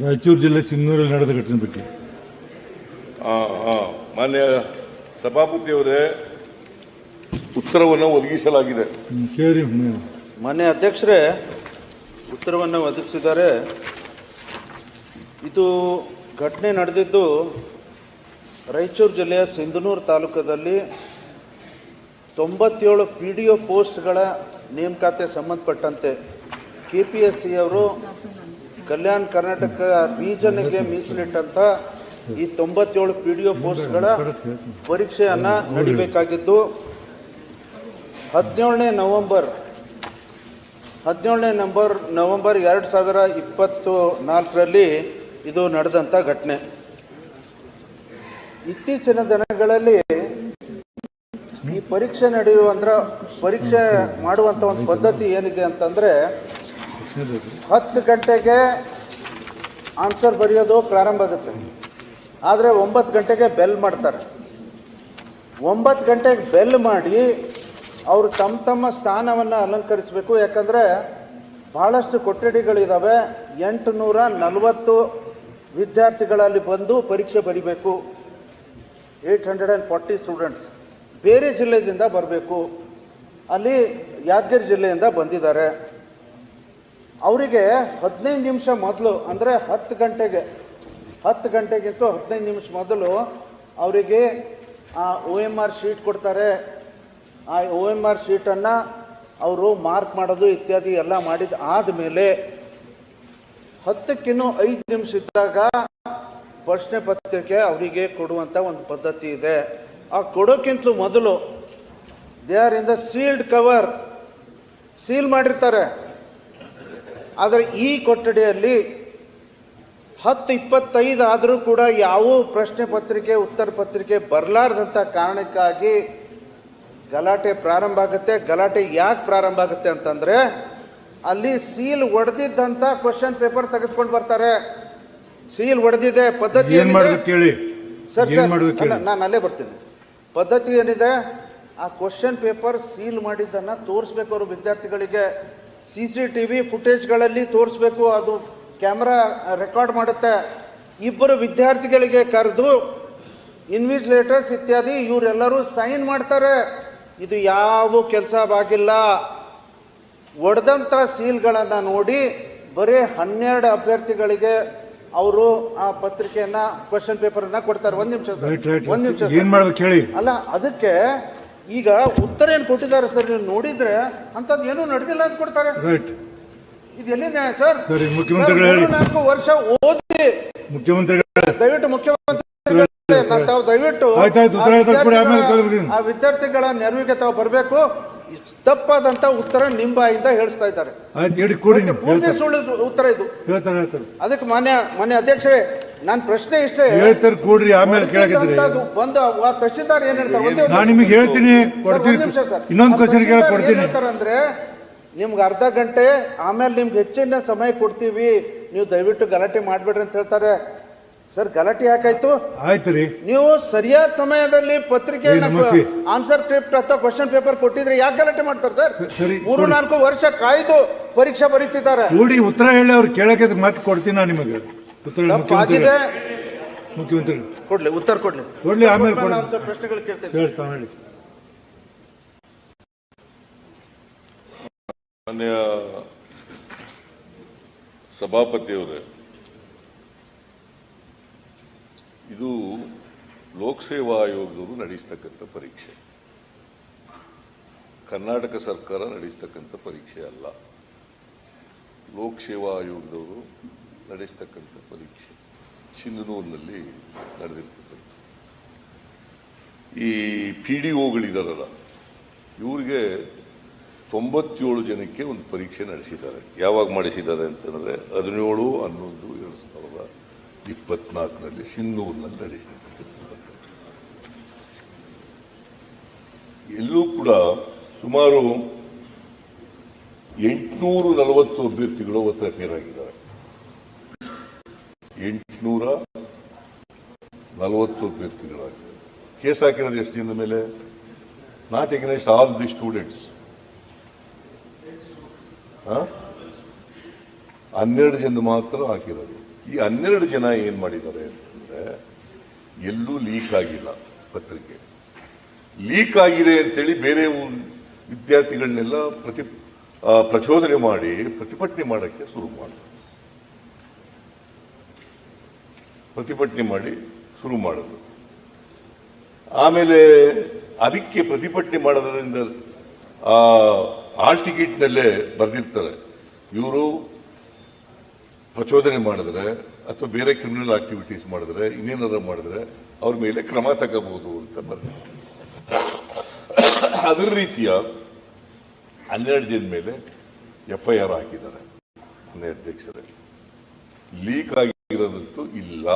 ರಾಯಚೂರು ಜಿಲ್ಲೆ ಸಿನ್ನೂರಲ್ಲಿ ನಡೆದ ಘಟನೆ ಬಗ್ಗೆ. ಆ, ಆ, ಮಾನ್ಯ ಸಭಾಪತಿಯವರೇ ಉತ್ತರವನ್ನು ಒದಗಿಸಲಾಗಿದೆ. ಸರಿ ಕೇಳಿ ಮಾನ್ಯ. ಅಧ್ಯಕ್ಷರೇ ಉತ್ತರವನ್ನು ಒದಗಿಸಿದ್ದಾರೆ. ಇದು ಘಟನೆ ನಡೆದಿದ್ದು ರಾಯಚೂರು ಜಿಲ್ಲೆಯ ಸಿಂಧನೂರು ತಾಲೂಕದಲ್ಲಿ ತೊಂಬತ್ತೇಳು ಪಿ ಡಿ ಒ ಪೋಸ್ಟ್ಗಳ ನೇಮಕಾತಿ ಸಂಬಂಧಪಟ್ಟಂತೆ ಕೆ ಪಿ ಎಸ್ ಸಿ ಅವರು ಕಲ್ಯಾಣ ಕರ್ನಾಟಕ ರೀಜನ್ಗೆ ಮೀಸಲಿಟ್ಟಂತ ಈ ತೊಂಬತ್ತೇಳು ಪಿ ಡಿ ಒ ಪೋಸ್ಟ್ಗಳ ಪರೀಕ್ಷೆಯನ್ನ ನಡಿಬೇಕಾಗಿದ್ದು, ಹದಿನೇಳನೇ ನವೆಂಬರ್, ಹದಿನೇಳನೇ ನಂಬರ್ ನವೆಂಬರ್ ಎರಡು ಸಾವಿರ ಇಪ್ಪತ್ತು ನಾಲ್ಕರಲ್ಲಿ ಇದು ನಡೆದಂಥ ಘಟನೆ. ಇತ್ತೀಚಿನ ದಿನಗಳಲ್ಲಿ ಈ ಪರೀಕ್ಷೆ ನಡೆಯುವಂದ್ರ, ಪರೀಕ್ಷೆ ಮಾಡುವಂಥ ಒಂದು ಪದ್ಧತಿ ಏನಿದೆ ಅಂತಂದರೆ ಹತ್ತು ಗಂಟೆಗೆ ಆನ್ಸರ್ ಬರೆಯೋದು ಪ್ರಾರಂಭ ಆಗುತ್ತೆ. ಆದರೆ ಒಂಬತ್ತು ಗಂಟೆಗೆ ಬೆಲ್ ಮಾಡ್ತಾರೆ. ಒಂಬತ್ತು ಗಂಟೆಗೆ ಬೆಲ್ ಮಾಡಿ ಅವರು ತಮ್ಮ ತಮ್ಮ ಸ್ಥಾನವನ್ನು ಅಲಂಕರಿಸಬೇಕು. ಯಾಕಂದರೆ ಭಾಳಷ್ಟು ಕೊಠಡಿಗಳಿದ್ದಾವೆ ಎಂಟುನೂರ ನಲವತ್ತು ವಿದ್ಯಾರ್ಥಿಗಳಲ್ಲಿ ಬಂದು ಪರೀಕ್ಷೆ ಬರಿಬೇಕು. Eight hundred and forty students. ಬೇರೆ ಜಿಲ್ಲೆಯಿಂದ ಬರಬೇಕು. ಅಲ್ಲಿ ಯಾದಗಿರಿ ಜಿಲ್ಲೆಯಿಂದ ಬಂದಿದ್ದಾರೆ. ಅವರಿಗೆ ಹದಿನೈದು ನಿಮಿಷ ಮೊದಲು, ಅಂದರೆ ಹತ್ತು ಗಂಟೆಗೆ, ಹತ್ತು ಗಂಟೆಗಿಂತ ಹದಿನೈದು ನಿಮಿಷ ಮೊದಲು ಅವರಿಗೆ ಆ ಒ ಎಂ ಆರ್ ಶೀಟ್ ಕೊಡ್ತಾರೆ. ಆ ಒ ಎಂ ಆರ್ ಶೀಟನ್ನು ಅವರು ಮಾರ್ಕ್ ಮಾಡೋದು ಇತ್ಯಾದಿ ಎಲ್ಲ ಮಾಡಿದ ಆದಮೇಲೆ ಹತ್ತಕ್ಕಿನ್ನೂ ಐದು ನಿಮಿಷ ಇದ್ದಾಗ ಪ್ರಶ್ನೆ ಪತ್ರಿಕೆ ಅವರಿಗೆ ಕೊಡುವಂಥ ಒಂದು ಪದ್ಧತಿ ಇದೆ. ಆ ಕೊಡೋಕ್ಕಿಂತಲೂ ಮೊದಲು they are in the sealed cover seal ಮಾಡಿರ್ತಾರೆ. ಆದರೆ ಈ ಕೊಠಡಿಯಲ್ಲಿ ಹತ್ತು ಇಪ್ಪತ್ತೈದು ಆದರೂ ಕೂಡ ಯಾವ ಪ್ರಶ್ನೆ ಪತ್ರಿಕೆ ಉತ್ತರ ಪತ್ರಿಕೆ ಬರಲಾರ್ದಂಥ ಕಾರಣಕ್ಕಾಗಿ ಗಲಾಟೆ ಪ್ರಾರಂಭ ಆಗುತ್ತೆ. ಗಲಾಟೆ ಯಾಕೆ ಪ್ರಾರಂಭ ಆಗುತ್ತೆ ಅಂತಂದರೆ ಅಲ್ಲಿ ಸೀಲ್ ಒಡೆದಿದ್ದಂಥ ಕ್ವಶನ್ ಪೇಪರ್ ತೆಗೆದುಕೊಂಡು ಬರ್ತಾರೆ. ಸೀಲ್ ಒಡೆದಿದೆ ಪದ್ಧತಿ ಕೇಳಿ? ಸರ್ ಸರ್ ನಾನು ಅಲ್ಲೇ ಬರ್ತೀನಿ. ಪದ್ಧತಿ ಏನಿದೆ? ಆ ಕ್ವಶನ್ ಪೇಪರ್ ಸೀಲ್ ಮಾಡಿದ್ದನ್ನು ತೋರಿಸ್ಬೇಕು ಅವರು ವಿದ್ಯಾರ್ಥಿಗಳಿಗೆ. ಸಿ ಸಿ ಟಿ ವಿ ಫುಟೇಜ್ಗಳಲ್ಲಿ ತೋರಿಸ್ಬೇಕು ಅದು ಕ್ಯಾಮ್ರಾ ರೆಕಾರ್ಡ್ ಮಾಡುತ್ತೆ. ಇಬ್ಬರು ವಿದ್ಯಾರ್ಥಿಗಳಿಗೆ ಕರೆದು ಇನ್ವಿಜಿಲೇಟರ್ಸ್ ಇತ್ಯಾದಿ ಇವರೆಲ್ಲರೂ ಸೈನ್ ಮಾಡ್ತಾರೆ. ಇದು ಯಾವ ಕೆಲಸ ಆಗಿಲ್ಲ. ಒಡೆದಂಥ ಸೀಲ್ಗಳನ್ನು ನೋಡಿ ಬರೀ ಹನ್ನೆರಡು ಅಭ್ಯರ್ಥಿಗಳಿಗೆ ಅವರು ಆ ಪತ್ರಿಕೆಯನ್ನ ಕ್ವಶನ್ ಪೇಪರನ್ನ ಕೊಡ್ತಾರೆ. ಒಂದ್ ನಿಮಿಷ ಒಂದ್ ನಿಮಿಷ ಅಲ್ಲ ಅದಕ್ಕೆ ಈಗ ಉತ್ತರ ಏನು ಕೊಟ್ಟಿದ್ದಾರೆ ಸರ್ ನೀವು ನೋಡಿದ್ರೆ ಅಂತದ್ ಏನೂ ನಡೆದಿಲ್ಲ ಅಂತ ಕೊಡ್ತಾರೆ. ರೈಟ್ ಇದು ಎಲ್ಲಿ ನ್ಯಾಯ ಸರ್? ಸರಿ, ಮುಖ್ಯಮಂತ್ರಿಗಳು ಹೇಳಿ. ನಾಲ್ಕು ವರ್ಷ ಓದಿ. ಮುಖ್ಯಮಂತ್ರಿಗಳು. ದಯವಿಟ್ಟು ಮುಖ್ಯಮಂತ್ರಿ ತಾವು ದಯವಿಟ್ಟು ಆಯ್ತಾಯ್ತು, ಉತ್ತರ ಆ ಕೊಡಿ, ಆಮೇಲೆ ವಿದ್ಯಾರ್ಥಿಗಳ- ಕಳ್ಬಿಡಿ. ಆ ವಿದ್ಯಾರ್ಥಿಗಳ ನೆರವಿಗೆ ತಾವು ಬರಬೇಕು. ತಪ್ಪಾದಂತ ಉತ್ತರ ನಿಂಬಾಯಿಂದ ಹೇಳಿಸ್ತಾ ಇದ್ದಾರೆ. ಆಯ್ತು ಹೇಳಿ ಕೊಡಿ ನೀವು. ಪೂರ್ತಿ ಹೇಳ್ತಾರೆ. ಸುಳ್ಳು ಉತ್ತರ ಇದು. ಹೇಳ್ತಾರೆ ಹೇಳ್ತಾರೆ. ಅದಕ್ಕೆ ಮಾನ್ಯ ಮಾನ್ಯ ಅಧ್ಯಕ್ಷರೇ ನನ್ನ ಪ್ರಶ್ನೆ ಇಷ್ಟೇ. ಹೇಳ್ತಾರೆ ಕೊಡ್ರಿ ಆಮೇಲೆ ಕೇಳಕಿದ್ರಿ ಬಂದು ತಹಶೀಲ್ದಾರ್ ಏನ್ ಹೇಳ್ತಾರೆ ನಾನು ನಿಮಗೆ ಹೇಳ್ತೀನಿ ಕೊಡ್ತೀನಿ. ಇನ್ನೊಂದು ಕ್ವಶನ್ ಕೇಳ ಕೊಡ್ತೀನಿ. ಹೇಳ್ತಾರಂದ್ರೆ ನಿಮ್ಗೆ ಅರ್ಧ ಗಂಟೆ ಆಮೇಲೆ ನಿಮ್ಗೆ ಹೆಚ್ಚಿನ ಸಮಯ ಕೊಡ್ತೀವಿ. ನೀವು ದಯವಿಟ್ಟು ಗಲಾಟೆ ಮಾಡ್ಬೇಡ್ರಿ ಅಂತ ಹೇಳ್ತಾರೆ. ಸರ್ ಗಲಾಟೆ ಯಾಕಾಯ್ತು? ಆಯ್ತು ರೀ. ನೀವು ಸರಿಯಾದ ಸಮಯದಲ್ಲಿ ಪತ್ರಿಕೆ ಆನ್ಸರ್ ಸ್ಕ್ರಿಪ್ಟ್ ಅಥವಾ ಕ್ವಶನ್ ಪೇಪರ್ ಕೊಟ್ಟಿದ್ರೆ ಯಾಕೆ ಗಲಾಟೆ ಮಾಡ್ತಾರೆ ಸರ್? ಮೂರು. ನಾಲ್ಕು ವರ್ಷ ಕಾಯ್ದು ಪರೀಕ್ಷೆ ಬರೀತಿದ್ದಾರೆ. ನೋಡಿ ಉತ್ತರ ಹೇಳಿ ಅವ್ರು ಕೇಳಕ್ಕೆ ಮತ್ತೆ ಕೊಡ್ತೀನಿ ನಾನು ನಿಮಗೆ. ಉತ್ತರ ಮುಖ್ಯಮಂತ್ರಿ ಮುಖ್ಯಮಂತ್ರಿ. ಕೊಡ್ಲಿ ಉತ್ತರ ಕೊಡ್ಲಿ. ಕೊಡ್ಲಿ ಆಮೇಲೆ ಕೊಡ್ಲಿ ಪ್ರಶ್ನೆಗಳು ಕೇಳ್ತೇನೆ. ಹೇಳ್ತಾನೆ ಹೇಳಿ. ಮಾನ್ಯ ಸಭಾಪತಿಯವರೇ ಇದು ಲೋಕಸೇವಾ ಆಯೋಗದವರು ನಡೆಸ್ತಕ್ಕಂಥ ಪರೀಕ್ಷೆ. ಕರ್ನಾಟಕ ಸರ್ಕಾರ ನಡೆಸ್ತಕ್ಕಂಥ ಪರೀಕ್ಷೆ ಅಲ್ಲ. ಲೋಕಸೇವಾ ಆಯೋಗದವರು ನಡೆಸ್ತಕ್ಕಂಥ ಪರೀಕ್ಷೆ ಸಿಂಧನೂರಿನಲ್ಲಿ ನಡೆದಿರ್ತಕ್ಕಂಥ ಈ ಪಿ ಡಿ ಒಗಳಿದಾರಲ್ಲ, ಇವ್ರಿಗೆ ತೊಂಬತ್ತೇಳು ಜನಕ್ಕೆ ಒಂದು ಪರೀಕ್ಷೆ ನಡೆಸಿದ್ದಾರೆ. ಯಾವಾಗ ಮಾಡಿಸಿದ್ದಾರೆ ಅಂತಂದರೆ ಹದಿನೇಳು, ಹನ್ನೊಂದು, ಎರಡು ಸಾವಿರದ ಇಪ್ಪತ್ನಾಲ್ಕರಲ್ಲಿ ಸಿಂಧೂರಿನಲ್ಲಿ ನಡೆಸಿದ್ದಾರೆ ಎಲ್ಲೂ ಕೂಡ ಸುಮಾರು ಎಂಟುನೂರು ನಲವತ್ತು ಅಭ್ಯರ್ಥಿಗಳು ಆಗಿದ್ದಾರೆ ಎಂಟುನೂರ ನಲವತ್ತು ಅಭ್ಯರ್ಥಿಗಳಾಗಿದೆ ಕೇಸ್ ಹಾಕಿರೋದು ಎಷ್ಟು ದಿನದ ಮೇಲೆ? Not against all the students ಹನ್ನೆರಡು ಜನ ಮಾತ್ರ ಹಾಕಿರೋದು. ಈ ಹನ್ನೆರಡು ಜನ ಏನ್ ಮಾಡಿದ್ದಾರೆ ಅಂತಂದ್ರೆ, ಎಲ್ಲೂ ಲೀಕ್ ಆಗಿಲ್ಲ ಪತ್ರಿಕೆ. ಲೀಕ್ ಆಗಿದೆ ಅಂತೇಳಿ ಬೇರೆ ವಿದ್ಯಾರ್ಥಿಗಳನ್ನೆಲ್ಲ ಪ್ರತಿ ಪ್ರಚೋದನೆ ಮಾಡಿ ಪ್ರತಿಭಟನೆ ಮಾಡೋಕ್ಕೆ ಶುರು ಮಾಡಿದ್ರು ಪ್ರತಿಭಟನೆ ಮಾಡಿ ಶುರು ಮಾಡಿದ್ರು. ಆಮೇಲೆ ಅದಕ್ಕೆ ಪ್ರತಿಭಟನೆ ಮಾಡೋದ್ರಿಂದ ಆಲ್ ಟಿಕೆಟ್ನಲ್ಲೇ ಬರೆದಿರ್ತಾರೆ. ಇವರು ಪ್ರಚೋದನೆ ಮಾಡಿದ್ರೆ, ಅಥವಾ ಬೇರೆ ಕ್ರಿಮಿನಲ್ ಆಕ್ಟಿವಿಟೀಸ್ ಮಾಡಿದ್ರೆ, ಇನ್ನೇನಾದ್ರು ಮಾಡಿದ್ರೆ, ಅವ್ರ ಮೇಲೆ ಕ್ರಮ ತಗೋಬಹುದು ಅಂತ ಬರೆದಿರ್ತಾರೆ. ಅದರ ರೀತಿಯ ಹನ್ನೆರಡು ಜನ ಮೇಲೆ ಎಫ್ ಐ ಆರ್ ಹಾಕಿದ್ದಾರೆ ಅಧ್ಯಕ್ಷರಲ್ಲಿ ಅಧ್ಯಕ್ಷರೇ. ಲೀಕ್ ಆಗಿರೋದಂತೂ ಇಲ್ಲ.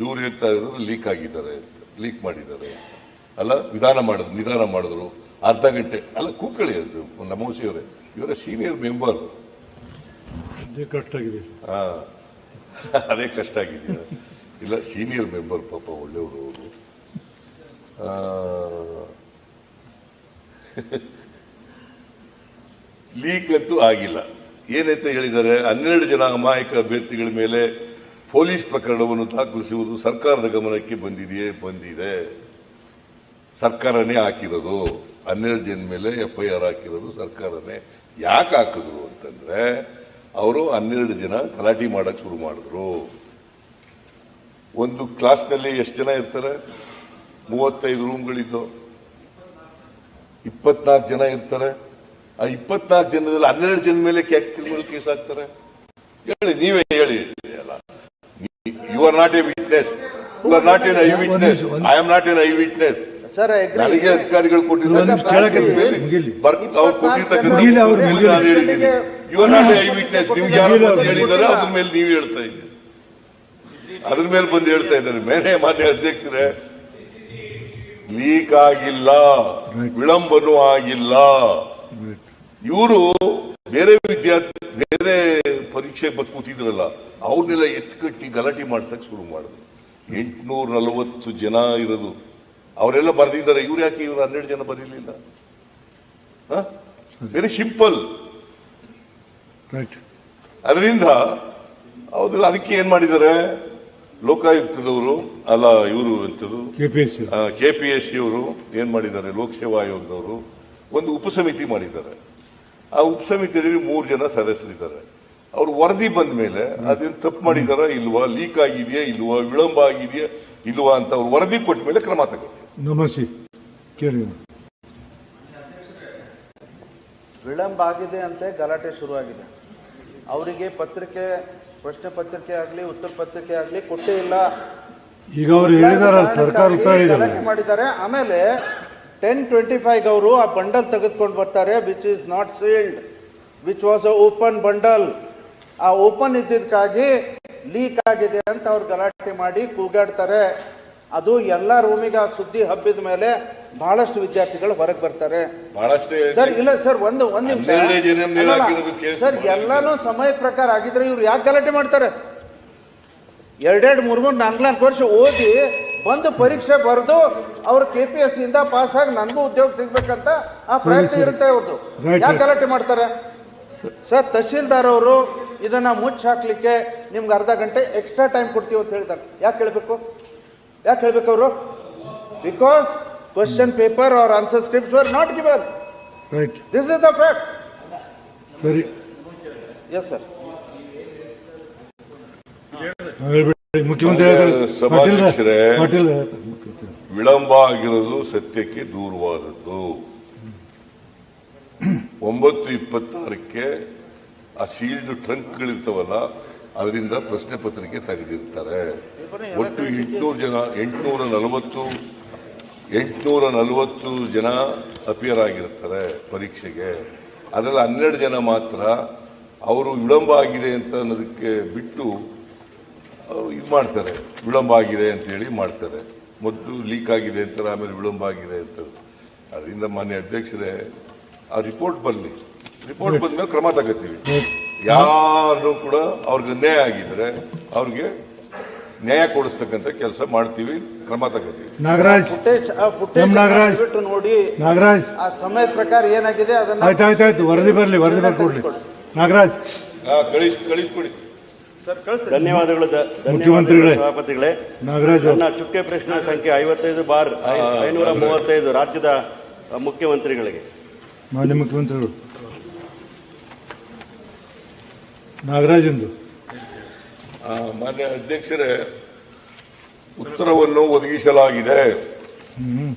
ಇವ್ರು ಹೇಳ್ತಾ ಇರೋದು ಲೀಕ್ ಆಗಿದ್ದಾರೆ ಅಂತ. ಲೀಕ್ ಮಾಡಿದ್ದಾರೆ ಅಂತ. ಅಲ್ಲ ವಿಧಾನ ಮಾಡಿದ್ರು ನಿಧಾನ ಮಾಡಿದ್ರು. ಅರ್ಧ ಗಂಟೆ. ಅಲ್ಲ ಕೂತ್ಕೊಳ್ಳಿ ನಮೋಸಿ ಅವರೇ ಇವರ ಸೀನಿಯರ್ ಮೆಂಬರ್ ಅದೇ ಕಷ್ಟಾಗಿದೆ ಹಾಂ. ಅದೇ ಕಷ್ಟ ಆಗಿದೆಯಾ ಇಲ್ಲ ಸೀನಿಯರ್ ಮೆಂಬರ್ ಪಾಪ ಒಳ್ಳೆಯವರು ಅವರು. ಲೀಕ್ ಅಂತೂ ಆಗಿಲ್ಲ. ಏನಂತ ಹೇಳಿದ್ದಾರೆ? ಹನ್ನೆರಡು ಜನ ಅಮಾಯಕ ಅಭ್ಯರ್ಥಿಗಳ ಮೇಲೆ ಪೊಲೀಸ್ ಪ್ರಕರಣವನ್ನು ದಾಖಲಿಸುವುದು ಸರ್ಕಾರದ ಗಮನಕ್ಕೆ ಬಂದಿದೆಯೇ? ಬಂದಿದೆ. ಸರ್ಕಾರನೇ ಹಾಕಿರೋದು. ಹನ್ನೆರಡು ಜನ ಮೇಲೆ ಎಫ್ ಐ ಆರ್ ಹಾಕಿರೋದು ಸರ್ಕಾರನೇ. ಯಾಕೆ ಹಾಕಿದ್ರು ಅಂತಂದ್ರೆ, ಅವರು ಹನ್ನೆರಡು ಜನ ಗಲಾಟೆ ಮಾಡಕ್ ಶುರು ಮಾಡಿದ್ರು. ಒಂದು ಕ್ಲಾಸ್ನಲ್ಲಿ ಎಷ್ಟು ಜನ ಇರ್ತಾರೆ? ಮೂವತ್ತೈದು ರೂಮ್ಗಳಿದ್ದು. ಇಪ್ಪತ್ನಾಲ್ಕು ಜನ ಇರ್ತಾರೆ. ಆ ಇಪ್ಪತ್ನಾಲ್ಕು ಜನದಲ್ಲಿ ಹನ್ನೆರಡು ಜನ ಮೇಲೆ ಕ್ಯಾಕ್ ಕ್ರಿಮಿನಲ್ ಕೇಸ್ ಹಾಕ್ತಾರೆ. ಹೇಳಿ, ನೀವೇ ಹೇಳಿ. You are not a witness you are not an eye witness I am not an eye witness sir ನನಗೆ ಅಧಿಕಾರಿಗಳು ಕೊಟ್ಟಿದ್ದಾರೆ. ಅವ್ರು ಕೊಟ್ಟಿರ್ತಕ್ಕಂಥ. ನಾನು ಹೇಳಿದ್ದೀನಿ. You are not eye witness ನಿಮ್ಗೆ ಯಾರು ಹೇಳಿದ್ದಾರೆ ಅದ್ರ ಮೇಲೆ ನೀವು ಹೇಳ್ತಾ ಇದ್ದೀರಿ. ಅದ್ರ ಮೇಲೆ ಬಂದು ಹೇಳ್ತಾ ಇದ್ದಾರೆ. ಮೇಲೆ ಮಾನ್ಯ ಅಧ್ಯಕ್ಷರೇ ಲೀಕ್ ಆಗಿಲ್ಲ ವಿಳಂಬನೂ ಆಗಿಲ್ಲ. ಇವರು ಬೇರೆ ವಿದ್ಯಾರ್ಥಿ ಬೇರೆ ಪರೀಕ್ಷೆ ಬಂದು ಕೂತಿದ್ರಲ್ಲ ಅವ್ರನ್ನೆಲ್ಲ ಎತ್ಕಟ್ಟಿ ಗಲಾಟೆ ಮಾಡ್ಸಕ್ ಶುರು ಮಾಡಿದ್ರು. ಎಂಟುನೂರ ನಲವತ್ತು ಜನ ಇರೋದು. ಅವರೆಲ್ಲ ಬರೆದಿದ್ದಾರೆ. ಇವ್ರು ಯಾಕೆ ಇವ್ರು ಹನ್ನೆರಡು ಜನ ಬರೀಲಿಲ್ಲ ವೆರಿ ಸಿಂಪಲ್ ರೈಟ್ ಅದರಿಂದ ಹೌದು ಅದಕ್ಕೆ ಏನ್ ಮಾಡಿದ್ದಾರೆ? ಲೋಕಾಯುಕ್ತದವರು ಅಲ್ಲ ಇವರು ಎಂತದ್ದು K P S C K P S C ಅವರು ಏನ್ ಮಾಡಿದ್ದಾರೆ? ಲೋಕಸೇವಾ ಆಯೋಗದವರು ಒಂದು ಉಪಸಮಿತಿ ಮಾಡಿದ್ದಾರೆ. ಆ ಉಪಸಮಿತಿಯಲ್ಲಿ ಮೂರು ಜನ ಸದಸ್ಯರಿದ್ದಾರೆ. ಅವ್ರು ವರದಿ ಬಂದ ಮೇಲೆ ಅದೇನು ತಪ್ಪು ಮಾಡಿದಾರ ಇಲ್ವಾ ಲೀಕ್ ಆಗಿದೆಯಾ ಇಲ್ವಾ ವಿಳಂಬ ಆಗಿದೆಯಾ ಇಲ್ವಾ ಅಂತ ಅವ್ರು ವರದಿ ಕೊಟ್ಟ ಮೇಲೆ ಕ್ರಮ ತಗೋತೀವಿ ನಮಸ್ತೆ. ಕೇಳಿ. ವಿಳಂಬ ಆಗಿದೆ ಅಂತ ಗಲಾಟೆ ಶುರುವಾಗಿದೆ. ಅವರಿಗೆ ಪತ್ರಿಕೆ ಪ್ರಶ್ನೆ ಪತ್ರಿಕೆ ಆಗಲಿ ಉತ್ತರ ಪತ್ರಿಕೆ ಆಗಲಿ ಕೊಟ್ಟೇ ಇಲ್ಲ. ಈಗ ಅವ್ರು ಹೇಳಿದಾರೆ ಸರ್ಕಾರ ಉತ್ತರ ಮಾಡಿದ್ದಾರೆ. ಆಮೇಲೆ ಟೆನ್ ಟ್ವೆಂಟಿ ಫೈವ್ ಅವರು ಆ ಬಂಡಲ್ ತೆಗೆದುಕೊಂಡು ಬರ್ತಾರೆ which is not sealed which was a open bundle. ಆ ಓಪನ್ ಇದ್ದಿದ್ದಕ್ಕಾಗಿ ಲೀಕ್ ಆಗಿದೆ ಅಂತ ಅವ್ರು ಗಲಾಟೆ ಮಾಡಿ ಕೂಗಾಡ್ತಾರೆ. ಅದು ಎಲ್ಲ ರೂಮಿಗೆ ಆ ಸುದ್ದಿ ಹಬ್ಬಿದ ಮೇಲೆ ಬಹಳಷ್ಟು ವಿದ್ಯಾರ್ಥಿಗಳು ಹೊರಗೆ ಬರ್ತಾರೆ. ಸರ್ ಇಲ್ಲ ಸರ್ ಒಂದು ಒಂದು ನಿಮಿಷ. ಸರ್ ಎಲ್ಲಾನು ಸಮಯ ಪ್ರಕಾರ ಆಗಿದ್ರೆ ಇವ್ರು ಯಾಕೆ ಗಲಾಟೆ ಮಾಡ್ತಾರೆ? ಎರಡೆರಡು ಮೂರು ಮೂರು ನಾಲ್ಕು ನಾಲ್ಕು ವರ್ಷ ಓದಿ ಬಂದು ಪರೀಕ್ಷೆ ಬರೆದು ಅವ್ರು ಕೆ ಪಿ ಎಸ್ ಇಂದ ಪಾಸ್ ಆಗಿ ನನಗೂ ಉದ್ಯೋಗ ಸಿಗ್ಬೇಕಂತ ಆ ಪ್ರಯತ್ನ ಇರುತ್ತೆ ಅವ್ರದ್ದು ಯಾಕೆ. ಗಲಾಟೆ ಮಾಡ್ತಾರೆ? ಸರ್. ತಹಶೀಲ್ದಾರ್ ಅವರು ಇದನ್ನ ಮುಚ್ಚಿ ಹಾಕ್ಲಿಕ್ಕೆ ನಿಮ್ಗೆ ಅರ್ಧ ಗಂಟೆ ಎಕ್ಸ್ಟ್ರಾ ಟೈಮ್ ಕೊಡ್ತೀವಿ ಅಂತ ಹೇಳ್ತಾರೆ ಯಾಕೆ ಹೇಳಬೇಕು? ಯಾಕೆ ಹೇಳ್ಬೇಕು ಅವರು? Because question paper or answer script were not given right this is the fact ಸರಿ. ಎಸ್ ಸರ್ ಸಭಾಧ್ಯಕ್ಷರೇ. ವಿಳಂಬ ಆಗಿರೋದು ಸತ್ಯಕ್ಕೆ ದೂರವಾದದ್ದು ಒಂಬತ್ತು ಇಪ್ಪತ್ತಾರಕ್ಕೆ ಆ ಸೀಲ್ಡ್ ಟ್ರಂಕ್ಗಳಿರ್ತಾವಲ್ಲ ಅದರಿಂದ ಪ್ರಶ್ನೆ ಪತ್ರಿಕೆ ತೆಗೆದಿರ್ತಾರೆ ಒಟ್ಟು ಎಂಟುನೂರು ಜನ ಎಂಟುನೂರ ನಲವತ್ತು ಎಂಟುನೂರ ನಲವತ್ತು ಜನ ಅಪಿಯರ್ ಆಗಿರ್ತಾರೆ ಪರೀಕ್ಷೆಗೆ ಅದರಲ್ಲಿ ಹನ್ನೆರಡು ಜನ ಮಾತ್ರ ಅವರು ವಿಳಂಬ ಆಗಿದೆ ಅಂತ ಅನ್ನೋದಕ್ಕೆ ಬಿಟ್ಟು ಇದು ಮಾಡ್ತಾರೆ. ವಿಳಂಬ ಆಗಿದೆ ಅಂತ ಹೇಳಿ ಮಾಡ್ತಾರೆ. ಮೊದಲು ಲೀಕ್ ಆಗಿದೆ ಅಂತಾರೆ ಆಮೇಲೆ ವಿಳಂಬ ಆಗಿದೆ ಅಂತ ಅದರಿಂದ ಮಾನ್ಯ ಅಧ್ಯಕ್ಷರೇ ಆ ರಿಪೋರ್ಟ್ ಬರಲಿ ರಿಪೋರ್ಟ್ ಬಂದ ಮೇಲೆ ಕ್ರಮ ತಗೋತೀವಿ. ಯಾರು ಕೂಡ ಅವ್ರಿಗೆ ನ್ಯಾಯ ಆಗಿದ್ರೆ ಅವ್ರಿಗೆ ನ್ಯಾಯ ಕೊಡಿಸ್ತಕ್ಕಂಥ ಕೆಲಸ ಮಾಡ್ತೀವಿ ಕ್ರಮ ತಗೋತೀವಿ. ನಾಗರಾಜ್ ಫುಟೇಜ್ ಆ ಎಂ ಫುಟೇಜ್ ನಾಗರಾಜ್. ಬಿಟ್ಟು ನೋಡಿ. ನಾಗರಾಜ್. ಆ ಸಮಯದ ಪ್ರಕಾರ ಏನಾಗಿದೆ ಅದನ್ನ ಆಯ್ತು ಆಯ್ತು ಆಯ್ತು ವರದಿ ಬರಲಿ ವರದಿ ಬರ್ಕೊಡ್ಲಿ. ನಾಗರಾಜ್. ಕಳಿಸ್ ಕಳಿಸ್ಕೊಡಿ. ಧನ್ಯವಾದಗಳು ಮುಖ್ಯಮಂತ್ರಿಗಳೇ. ಸಭಾಪತಿಗಳೇ. ನಾಗರಾಜ್ ನನ್ನ ಚುಕ್ಕೆ ಪ್ರಶ್ನೆ ಸಂಖ್ಯೆ ಐವತ್ತೈದು ಬಾರ್ ಐನೂರ ಮೂವತ್ತೈದು ರಾಜ್ಯದ ಮುಖ್ಯಮಂತ್ರಿಗಳಿಗೆ. ಮಾನ್ಯ ಮುಖ್ಯಮಂತ್ರಿಗಳು. ನಾಗರಾಜಂದು. ಆ, ಮಾನ್ಯ ಅಧ್ಯಕ್ಷರೇ ಉತ್ತರವನ್ನು ಒದಗಿಸಲಾಗಿದೆ. ಹ್ಮ್.